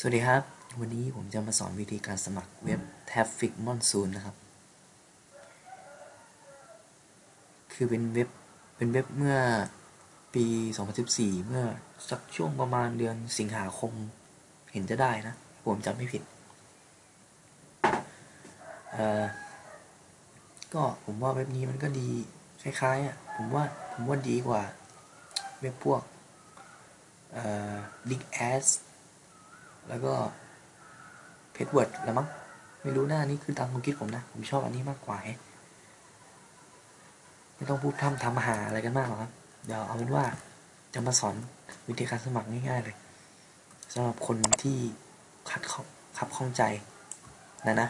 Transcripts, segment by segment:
สวัสดีครับ วันนี้ผมจะมาสอนวิธีการสมัครเว็บ Traffic Monsoon นะครับ คือเป็นเว็บเป็นเว็บเมื่อปี 2014 เมื่อสักช่วงประมาณเดือนสิงหาคมเห็นจะได้นะ ผมจำไม่ผิดเออก็ผมว่าเว็บนี้มันก็ดีคล้ายๆอะผมว่าผมว่าดีกว่าเว็บพวกเอ่อ Dig Ads แล้วก็เพจเวิร์ดแล้วมั้งไม่รู้หน้านี่คือตามความคิดผมนะ ผมชอบอันนี้มากกว่า ไม่ต้องพูดทำทำหาอะไรกันมากหรอกครับ เดี๋ยวเอาเป็นว่าจะมาสอนวิธีการสมัครง่ายๆเลยสำหรับคนที่ขัดข้อขับข้องใจนะนะ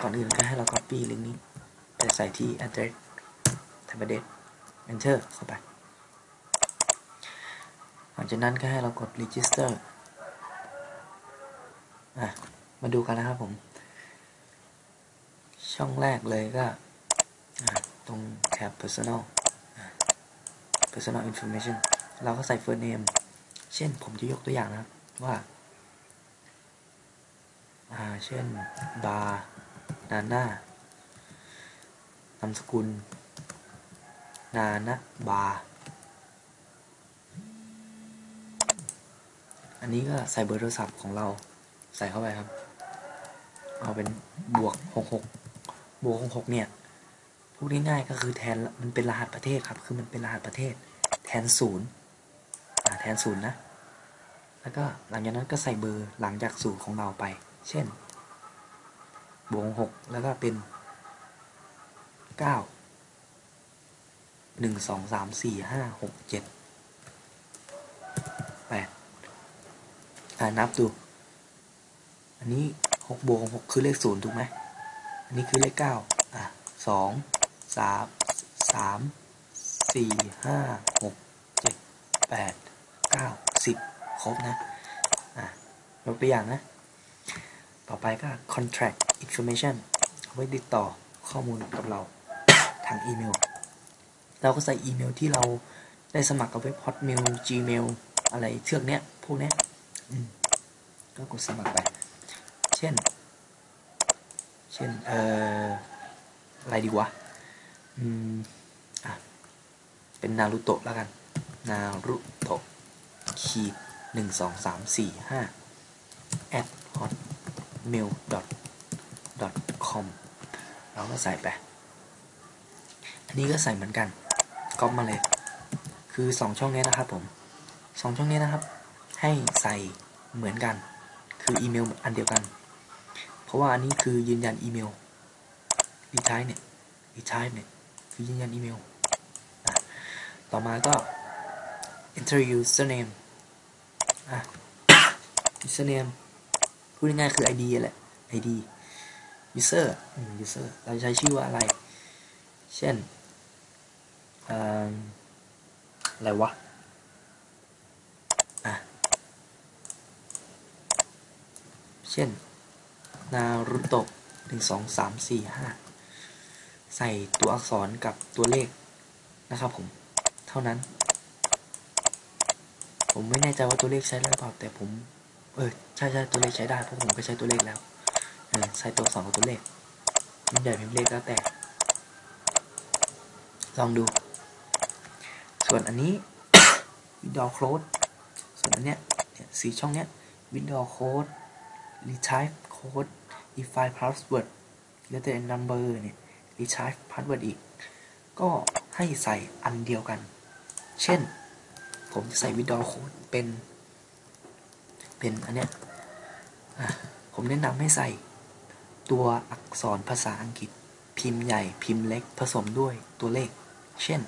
ก่อนอื่นก็ให้เรา copy ลิงก์นี้ไปใส่ที่ address tablet enter เข้าไป หลังจากนั้นก็ให้เรากด register อะ มาดูกันนะครับผม ช่องแรกเลยก็ตรงแท็บ personal personal information เราก็ใส่ first name เช่นผมจะยกตัวอย่างนะว่าอ่าเช่น บาร์นาน่านามสกุล นานะบาร์อันนี้ก็ใส่เบอร์โทรศัพท์ของเรา ใส่เข้าไปครับ เอาเป็นบวกหกหกบวกหกหกเนี่ยพูดง่ายๆก็คือแทนมันเป็นรหัสประเทศครับ คือมันเป็นรหัสประเทศ แทนศูนย์แทนศูนย์นะ แล้วก็หลังจากนั้นก็ใส่เบอร์หลังจากศูนย์ของเราไป เช่น บวกหกแล้วก็เป็นเก้าหนึ่งสองสามสี่ห้าหกเจ็ดแปดนับดู อันนี้หกบวกหกคือเลขศูนย์ถูกไหมอันนี้คือเลขเก้าอะสองสามสามสี่ห้าหกเจ็ดแปดเก้าสิบครบนะอะยกตัวอย่างนะ ต่อไปก็ contract information ไว้ติดต่อข้อมูลกับเราทางอีเมล เราก็ใส่อีเมลที่เราได้สมัครกับเว็บ hotmail gmail อะไรเชือกเนี้ย พวกเนี้ยก็กดสมัครไป เช่น เช่น เอ่อ อะไรดีวะ อืม อะ เป็นนารูโตะแล้วกัน นารูโตะขีดหนึ่งสองสามสี่ห้า at hotmail dot dot com เราก็ใส่ไป อันนี้ก็ใส่เหมือนกันก๊อปมาเลย คือสองช่องนี้นะครับผมสองช่องนี้นะครับ ให้ใส่เหมือนกัน คืออีเมลอันเดียวกัน เพราะว่าอันนี้คือยืนยันอีเมลรีทายเนี่ยรีทายเนี่ยคือยืนยันอีเมลต่อมาก็ enter username อะ username พูดง่ายๆคือ ID แหละ ID user user เราใช้ชื่อว่าอะไร เช่นอะไรวะ อะ เช่น นารุโตะหนึ่งสองสามสี่ห้าใส่ตัวอักษรกับตัวเลขนะครับผม เท่านั้น ผมไม่แน่ใจว่าตัวเลขใช้ได้หรือเปล่าแต่ผม เออใช่ใช่ตัวเลขใช้ได้เพราะผมก็ใช้ตัวเลขแล้วเออใส่ตัวอักษรกับตัวเลขมันใหญ่เป็นเลขแล้วแต่ ลองดู ส่วนอันนี้ window close ส่วนอันเนี้ยสีช่องเนี้ย window code retype code define password letter and number เนี่ย retype password อีก ก็ให้ใส่อันเดียวกัน เช่น ผมจะใส่ window code เป็น เป็นอันเนี้ยผมแนะนำให้ใส่ตัวอักษรภาษาอังกฤษ พิมพ์ใหญ่พิมพ์เล็กผสมด้วยตัวเลข เช่น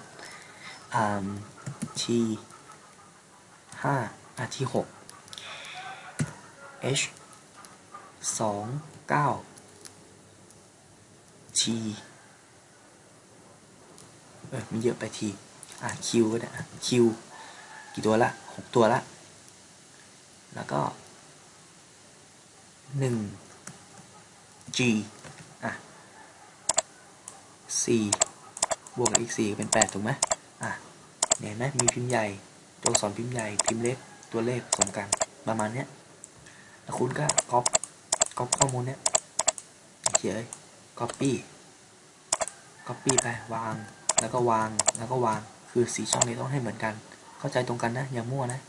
T ห้า T หก H สองเก้า T เออมีเยอะไปที อะ Q ก็ได้ Q กี่ตัวละหกตัวละ แล้วก็หนึ่ง G อะ4บวกกับอีก4เป็น8ถูกไหมอะเห็นไหมมีพิมพ์ใหญ่ ตัวอักษรพิมพ์ใหญ่ พิมพ์เล็ก ตัวเลขสมกัน ประมาณเนี้ยแล้วคุณก็ก๊อป ก๊อปข้อมูลเนี้ยเฉยก๊อปปี้ก๊อปปี้ไปวางแล้วก็วางแล้วก็วางคือสีช่องนี้ต้องให้เหมือนกัน เข้าใจตรงกันนะ อย่ามั่วนะ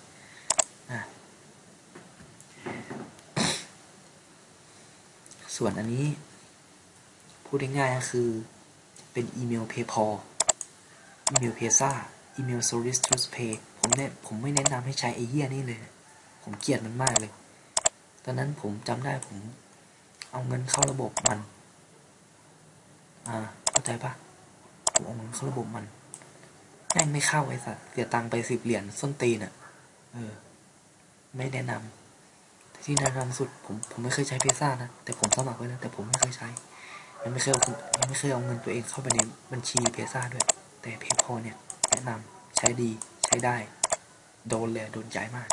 ะส่วนอันนี้ พูดง่ายๆก็คือเป็นอีเมล PayPal อีเมล Pesa อีเมล s o l i c i t u s Pay ผมเนี่ยผมไม่แนะนำให้ใช้ไอ้เหี้ยนี่เลย ผมเกลียดมันมากเลย ตอนนั้นผมจำได้ผม เอาเงินเข้าระบบมัน อ่าเข้าใจปะผมเอาเงินเข้าระบบมันแม่งไม่เข้าไอ้สัสเสียตังไปสิบเหรียญส้นตีนอะ เออ ไม่แนะนำแต่ที่แนะนำสุดผมผมไม่เคยใช้เพซ่านะแต่ผมสมัครไว้แล้วแต่ผมไม่เคยใช้ยังไม่เคยเอายังไม่เคยเอาเงินตัวเองเข้าไปในบัญชีเพซ่าด้วย แต่เพย์พอเนี่ยแนะนำใช้ดีใช้ได้ โดนเลยโดนใจมาก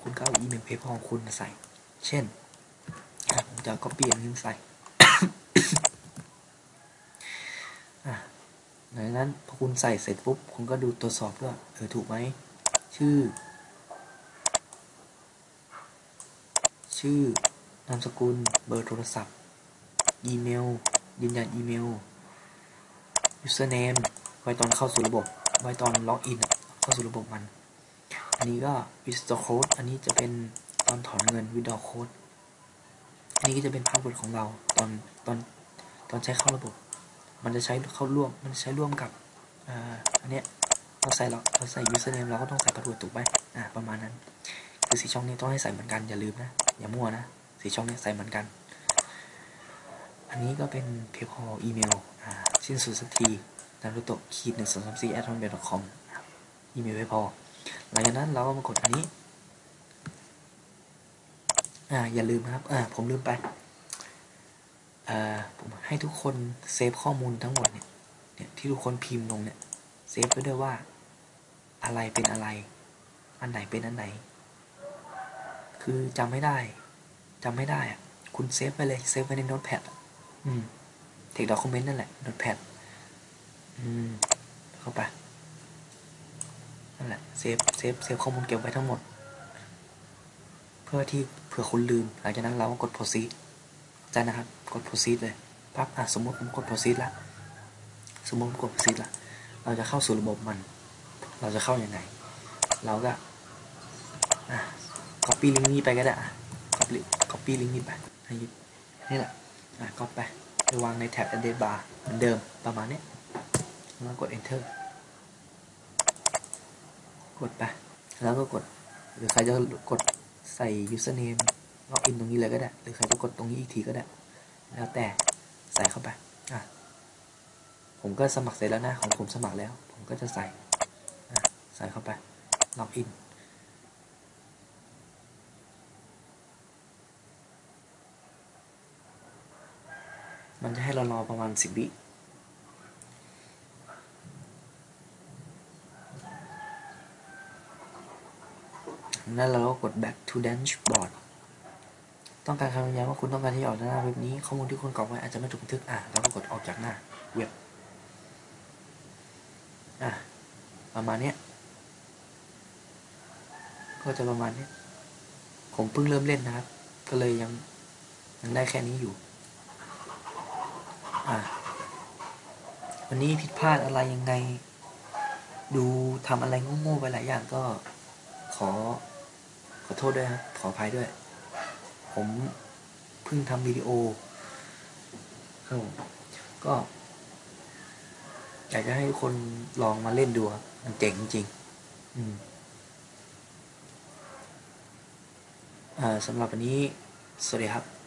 คุณก็เอาอีเมลเพย์พอของคุณใส่ เช่นผมจะก็เปลี่ยนนี้มาใส่หลังจากนั้นพอคุณใส่เสร็จปุ๊บ คุณก็ดูตรวจสอบด้วยเออถูกไหม ชื่อ ชื่อนามสกุล เบอร์โทรศัพท์ อีเมล ยืนยันอีเมล username ไว้ตอนเข้าสู่ระบบ ไว้ตอนล็อกอิน เข้าสู่ระบบมัน อันนี้ก็ withdraw code อันนี้จะเป็นตอนถอนเงิน withdraw code อันนี้ก็จะเป็นพาสเวิร์ดของเราตอนตอนตอนใช้เข้าระบบ มันจะใช้เข้าร่วม มันใช้ร่วมกับอ่าอันเนี้ยเราใส่เราเราใส่ username เราก็ต้องใส่พาสเวิร์ดถูกไหมอ่าประมาณนั้น คือสีช่องนี้ต้องให้ใส่เหมือนกันอย่าลืมนะ อย่ามั่วนะสีช่องนี้ใส่เหมือนกัน อันนี้ก็เป็นเพย์พออีเมลอ่าสิ้นสุดสักทีนารุโตะขีดหนึ่งสองสามสี่ at hotmail com อีเมลเพย์พอ หลังจากนั้นเราก็มากดอันนี้ อ่าอย่าลืมครับ อ่าผมลืมไป อ่าผมให้ทุกคนเซฟข้อมูลทั้งหมดเนี่ยเนี่ยที่ทุกคนพิมพ์ลงเนี่ยเซฟไว้ด้วยว่าอะไรเป็นอะไร อันไหนเป็นอันไหน คือจำไม่ได้จำไม่ได้อะคุณเซฟไปเลยเซฟไว้ในโน้ตแพดอืมเทคด็อคอมเมนต์นั่นแหละโน้ตแพดอืมเข้าไป นั่นแหละเซฟเซฟเซฟข้อมูลเก็บไว้ทั้งหมด เพื่อที่เผื่อคุณลืม หลังจากนั้นเราก็กด proceed จนะครับ กด proceed เลยปั๊บอะสมมติผมกด proceed ละสมมติผมกด proceed ละเราจะเข้าสู่ระบบมัน เราจะเข้ายัางไง เราก็อะ copy ลิงก์นี้ไปก็ได้อะ copy copy ลิงก์นี้ไปนี่แหละอะก็ไปไปวางในแท็บ address bar เหมือนเดิมประมาณนี้แล้วกด enter กดไป แล้วก็กด หรือใครจะกดใส่ username ล็อกอินตรงนี้เลยก็ได้ หรือใครจะกดตรงนี้อีกทีก็ได้ แล้วแต่ใส่เข้าไป อะ ผมก็สมัครเสร็จแล้วนะ ของผมสมัครแล้ว ผมก็จะใส่ อะ ใส่เข้าไป ล็อกอินมันจะให้เรารอประมาณสิบวิ แล้วเราก็กด back to dashboard ต้องการคำยืนยันว่าคุณต้องการที่จะออกจากหน้าเว็บนี้ ข้อมูลที่คุณกรอกไว้อาจจะไม่ถูกบันทึกอะแล้วก็กดออกจากหน้าเว็บอะประมาณนี้ก็จะประมาณนี้ผมเพิ่งเริ่มเล่นนะครับ ก็เลยยังยังได้แค่นี้อยู่อะวันนี้ผิดพลาดอะไรยังไง ดูทำอะไรโง่ๆไปหลายอย่างก็ขอ อโทษด้วยครับขออภัยด้วย ผมเพิ่งทำวิดีโอครับผมก็อยากจะให้ทุกคนลองมาเล่นดูครับมันเจ๋งจริงอืมอ่าสำหรับวันนี้ สวัสดีครับ